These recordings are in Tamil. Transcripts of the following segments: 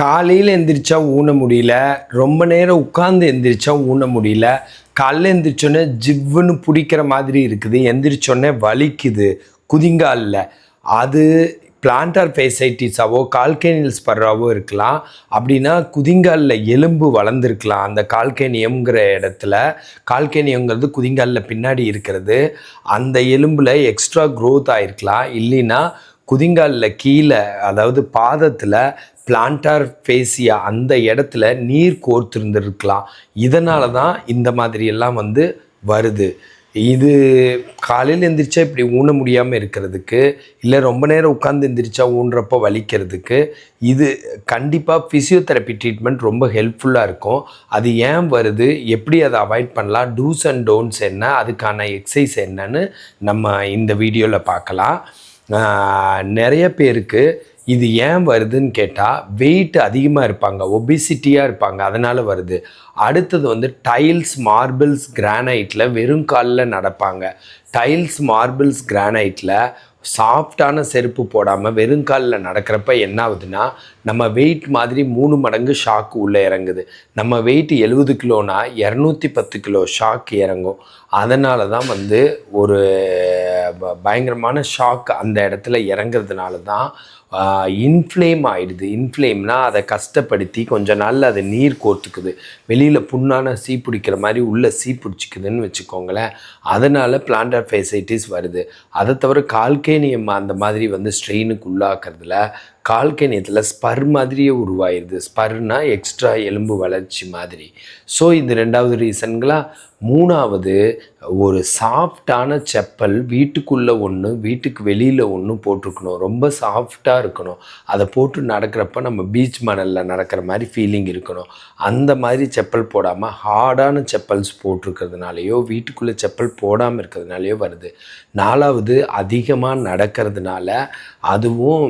காலையில் எந்திரிச்சா ஊன முடியல ரொம்ப நேரம் உட்காந்து எந்திரிச்சா ஊன முடியல காலைல எந்திரிச்சோன்னே ஜிவ்வுன்னு பிடிக்கிற மாதிரி இருக்குது எந்திரிச்சோன்னே வலிக்குது குதிங்காலில். அது பிளான்டார் ஃபேசைட்டிஸாவோ கால்கேனியல்ஸ் பர்றாவோ இருக்கலாம். அப்படின்னா குதிங்காலில் எலும்பு வளர்ந்துருக்கலாம் அந்த கால்கேனியம்ங்கிற இடத்துல. கால்கேனியங்கிறது குதிங்காலில் பின்னாடி இருக்கிறது. அந்த எலும்பில் எக்ஸ்ட்ரா க்ரோத் ஆகிருக்கலாம் இல்லைன்னா குதிங்காலில் கீழே அதாவது பாதத்தில் பிளான்டார் ஃபேசியா அந்த இடத்துல நீர் கோர்த்திருந்துருக்கலாம். இதனால தான் இந்த மாதிரி எல்லாம் வந்து வருது. இது காலையில் எந்திரிச்சா இப்படி ஊன முடியாமல் இருக்கிறதுக்கு இல்லை ரொம்ப நேரம் உட்காந்து எந்திரிச்சா ஊன்றப்போ வலிக்கிறதுக்கு இது கண்டிப்பாக ஃபிசியோதெரப்பி ட்ரீட்மெண்ட் ரொம்ப ஹெல்ப்ஃபுல்லாக இருக்கும். அது ஏன் வருது? எப்படி அதை அவாய்ட் பண்ணலாம்? டூஸ் அண்ட் டோன்ட்ஸ் என்ன? அதுக்கான எக்ஸசைஸ் என்னன்னு நம்ம இந்த வீடியோவில் பார்க்கலாம். நிறைய பேருக்கு இது ஏன் வருதுன்னு கேட்டால் வெயிட் அதிகமாக இருப்பாங்க ஒபிசிட்டியாக இருப்பாங்க அதனால் வருது. அடுத்தது வந்து டைல்ஸ் மார்பிள்ஸ் கிரானைட்டில் வெறும் காலில் நடப்பாங்க. டைல்ஸ் மார்பிள்ஸ் கிரானைட்டில் சாஃப்டான செருப்பு போடாமல் வெறுங்காலில் நடக்கிறப்ப என்ன ஆகுதுன்னா நம்ம வெயிட் மாதிரி மூணு மடங்கு ஷாக்கு உள்ளே இறங்குது. நம்ம வெயிட் எழுபது கிலோனா இரநூத்தி பத்து கிலோ ஷாக் இறங்கும். அதனால தான் வந்து ஒரு பயங்கரமான ஷாக் அந்த இடத்துல இறங்குறதுனால தான் இன்ஃப்ளேம் ஆயிடுது. இன்ஃப்ளேம்னா அதை கஷ்டப்படுத்தி கொஞ்ச நாளில் அது நீர் கோர்த்துக்குது வெளியில் புண்ணான சீ பிடிக்கிற மாதிரி உள்ள சீ பிடிச்சிக்குதுன்னு வச்சுக்கோங்களேன். அதனால் பிளான்டர் ஃபேசைட்டிஸ் வருது. அதை தவிர கால்கேனியம் அந்த மாதிரி வந்து ஸ்ட்ரெயினுக்கு உள்ளாக்குறதுல கால்கேனியத்தில் ஸ்பர் மாதிரியே உருவாயிருது. ஸ்பர்னா எக்ஸ்ட்ரா எலும்பு வளர்ச்சி மாதிரி. ஸோ இது ரெண்டாவது ரீசன்களா. மூணாவது ஒரு சாஃப்டான செப்பல் வீட்டுக்குள்ளே ஒன்று வீட்டுக்கு வெளியில் ஒன்று போட்டிருக்கணும். ரொம்ப சாஃப்டாக இருக்கணும். அதை போட்டு நடக்கிறப்ப நம்ம பீச் மணலில் நடக்கிற மாதிரி ஃபீலிங் இருக்கணும். அந்த மாதிரி செப்பல் போடாமல் ஹார்டான செப்பல்ஸ் போட்டிருக்கிறதுனாலையோ வீட்டுக்குள்ளே செப்பல் போடாமல் இருக்கிறதுனாலையோ வருது. நாலாவது அதிகமாக நடக்கிறதுனால அதுவும்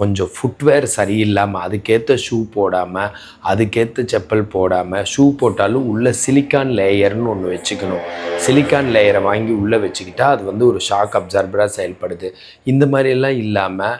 கொஞ்சம் ஃபுட்வேர் சரியில்லாமல் அதுக்கேற்ற ஷூ போடாமல் அதுக்கேற்ற செப்பல் போடாமல் ஷூ போட்டாலும் உள்ள சிலிக்கான் லேயர்னு ஒன்று வச்சுக்கணும். சிலிக்கான் லேயரை வாங்கி உள்ளே வச்சுக்கிட்டா அது வந்து ஒரு ஷாக் அப்சர்பராக செயல்படுது. இந்த மாதிரியெல்லாம் இல்லாமல்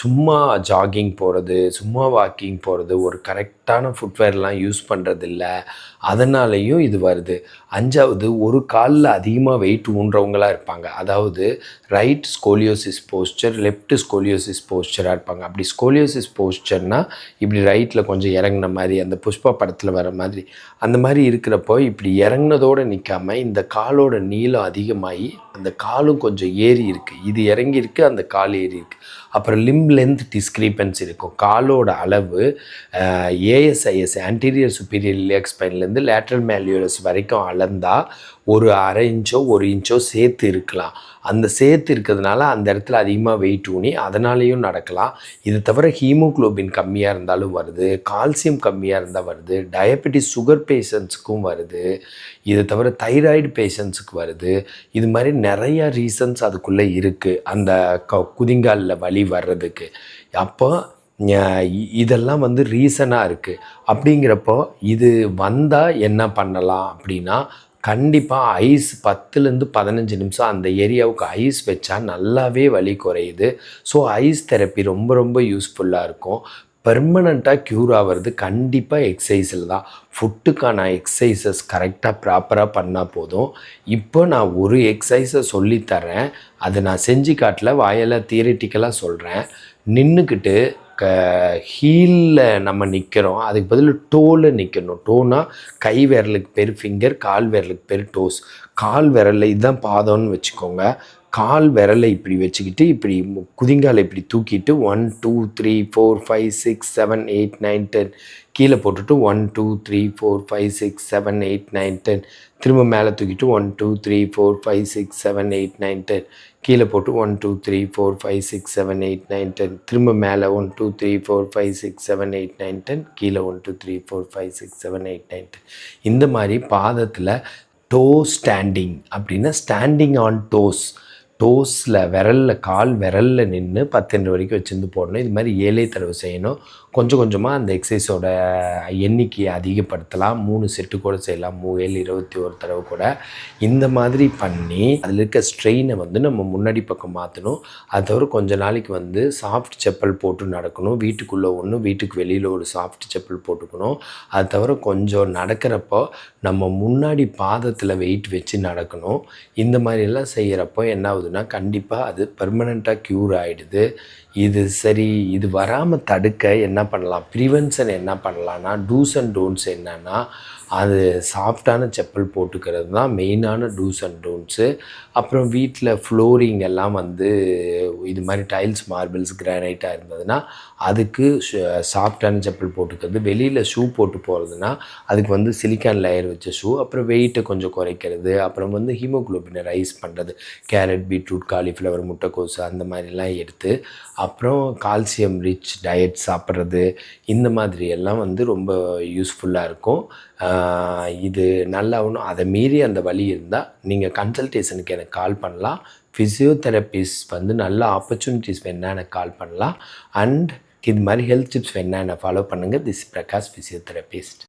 சும்மா ஜாகிங் போகிறது சும்மா வாக்கிங் போகிறது ஒரு கரெக்டான ஃபுட்வேர்லாம் யூஸ் பண்ணுறதில்ல அதனாலையும் இது வருது. அஞ்சாவது ஒரு காலில் அதிகமாக வெயிட் ஊன்றவங்களாக இருப்பாங்க. அதாவது right scoliosis posture left scoliosis போஸ்டராக இருப்பாங்க. அப்படி ஸ்கோலியோசிஸ் போஸ்டர்னால் இப்படி ரைட்டில் கொஞ்சம் இறங்கின மாதிரி அந்த புஷ்பா படத்தில் வர மாதிரி அந்த மாதிரி இருக்கிறப்போ இப்படி இறங்கினதோடு நிற்காம இந்த காலோட நீளம் அதிகமாகி அந்த காலும் கொஞ்சம் ஏறி இருக்குது இது இறங்கியிருக்கு அந்த கால் ஏறி இருக்குது அப்புறம் லிம் லென்த் டிஸ்கிரிப்பன்ஸ் இருக்கும். காலோட அளவு ஏஎஸ்ஐஎஸ் ஆன்டீரியர் சுப்பீரியர் இலியாக் ஸ்பைன்லேருந்து லேட்ரல் மேலியோலஸ் வரைக்கும் அளந்தால் ஒரு அரை இன்ச்சோ ஒரு இன்ச்சோ சேர்த்து இருக்கலாம். அந்த சேர்த்து இருக்கிறதுனால அந்த இடத்துல அதிகமாக வெயிட் ஊனி அதனாலேயும் நடக்கலாம். இது தவிர ஹீமோகுளோபின் கம்மியாக இருந்தாலும் வருது கால்சியம் கம்மியாக இருந்தால் வருது டயபெட்டிஸ் சுகர் பேஷண்ட்ஸுக்கும் வருது இது தவிர தைராய்டு பேஷண்ட்ஸுக்கு வருது. இது மாதிரி நிறைய ரீசன்ஸ் அதுக்குள்ளே இருக்குது அந்த க குதிங்காலில் வலி வர்றதுக்கு. அப்போ இதெல்லாம் வந்து ரீசனாக இருக்குது அப்படிங்கிறப்போ இது வந்தால் என்ன பண்ணலாம் அப்படின்னா கண்டிப்பாக ஐஸ் பத்துலேருந்து பதினஞ்சு நிமிஷம் அந்த ஏரியாவுக்கு ஐஸ் வச்சா நல்லாவே வலி குறையுது. ஸோ ஐஸ் தெரப்பி ரொம்ப ரொம்ப யூஸ்ஃபுல்லாக இருக்கும். பெர்மனண்ட்டாக க்யூர் ஆகிறது கண்டிப்பாக எக்ஸசைஸில் தான். ஃபுட்டுக்கான எக்ஸசைசஸ் கரெக்டாக ப்ராப்பராக பண்ணால் போதும். இப்போ நான் ஒரு எக்ஸசைஸை சொல்லித்தரேன் அதை நான் செஞ்சு காட்டல வாயில் தியரிட்டிக்கலாக சொல்கிறேன் நின்றுக்கிட்டு க ஹீலில் நம்ம நிற்கிறோம் அதுக்கு பதில் டோவில் நிற்கணும் டோனா கை விரலுக்கு பேர் ஃபிங்கர் கால் விரலுக்கு பேர் டோஸ் கால் விரலில் இதுதான் பாதம்னு வச்சுக்கோங்க. கால் விரலை இப்படி வச்சுக்கிட்டு இப்படி குதிங்காலை இப்படி தூக்கிட்டு one two three four five six seven eight nine ten கீழே போட்டுட்டு one two three four five six seven eight nine ten திரும்ப மேலே தூக்கிட்டு one two three four five six seven eight nine ten கீழே போட்டு one two three four five six seven eight nine ten திரும்ப மேலே one two three four five six seven eight nine ten கீழே one two three four five six seven eight nine ten இந்த மாதிரி பாதத்தில் டோ ஸ்டாண்டிங் அப்படின்னா ஸ்டாண்டிங் ஆன் டோஸ் டோஸில் விரலில் கால் விரலில் நின்று பத்தெண்டு வரைக்கும் வச்சுருந்து போடணும். இது மாதிரி ஏழை தடவை செய்யணும். கொஞ்சம் கொஞ்சமாக அந்த எக்ஸசைஸோட எண்ணிக்கையை அதிகப்படுத்தலாம். மூணு செட்டு கூட செய்யலாம். மூ ஏழு இருபத்தி ஒரு தடவை கூட. இந்த மாதிரி பண்ணி அதில் இருக்க ஸ்ட்ரெயினை வந்து நம்ம முன்னாடி பக்கம் மாற்றணும் அது தவிர கொஞ்ச நாளைக்கு வந்து சாஃப்ட் செப்பல் போட்டு நடக்கணும். வீட்டுக்குள்ளே ஒன்று வீட்டுக்கு வெளியில் ஒரு சாஃப்ட் செப்பல் போட்டுக்கணும். அது தவிர கொஞ்சம் நடக்கிறப்போ நம்ம முன்னாடி பாதத்தில் வெயிட் வச்சு நடக்கணும். இந்த மாதிரியெல்லாம் செய்கிறப்போ என்ன போகுதுன்னா கண்டிப்பாக அது பெர்மனெண்ட்டாக க்யூர் ஆகிடுது இது சரி இது வராமல் தடுக்க என்ன பண்ணலாம்? ப்ரிவென்ஷன் என்ன பண்ணலான்னா டூஸ் அண்ட் டோன்ட்ஸ் என்னன்னா அது சாஃப்டான செப்பல் போட்டுக்கிறது தான் மெயினான டூஸ் அண்ட் டோன்ட்ஸு அப்புறம் வீட்டில் ஃப்ளோரிங் எல்லாம் வந்து இது மாதிரி டைல்ஸ் மார்பிள்ஸ் கிரானைட்டாக இருந்ததுன்னா அதுக்கு சாஃப்டான செப்பல் போட்டுக்கிறது. வெளியில் ஷூ போட்டு போகிறதுனா அதுக்கு வந்து சிலிக்கான் லேயர் வச்ச ஷூ அப்புறம் வெயிட்டை கொஞ்சம் குறைக்கிறது அப்புறம் வந்து ஹீமோக்ளோபினை ரைஸ் பண்ணுறது கேரட் பீட்ரூட் காலிஃப்ளவர் முட்டைக்கோசு அந்த மாதிரிலாம் எடுத்து அப்புறம் கால்சியம் ரிச் டயட் சாப்பிட்றது இந்த மாதிரி எல்லாம் வந்து ரொம்ப யூஸ்ஃபுல்லாக இருக்கும். இது நல்லா ஒன்றும் அதை மீறி அந்த வழி இருந்தால் நீங்கள் கன்சல்டேஷனுக்கு எனக்கு கால் பண்ணலாம். ஃபிசியோதெரபிஸ்ட் வந்து நல்ல ஆப்பர்ச்சுனிட்டிஸ் வேணா எனக்கு கால் பண்ணலாம். அண்ட் இது மாதிரி ஹெல்த் டிப்ஸ் வேணா என்னை ஃபாலோ பண்ணுங்கள் திஸ் பிரகாஷ் ஃபிசியோதெரபிஸ்ட்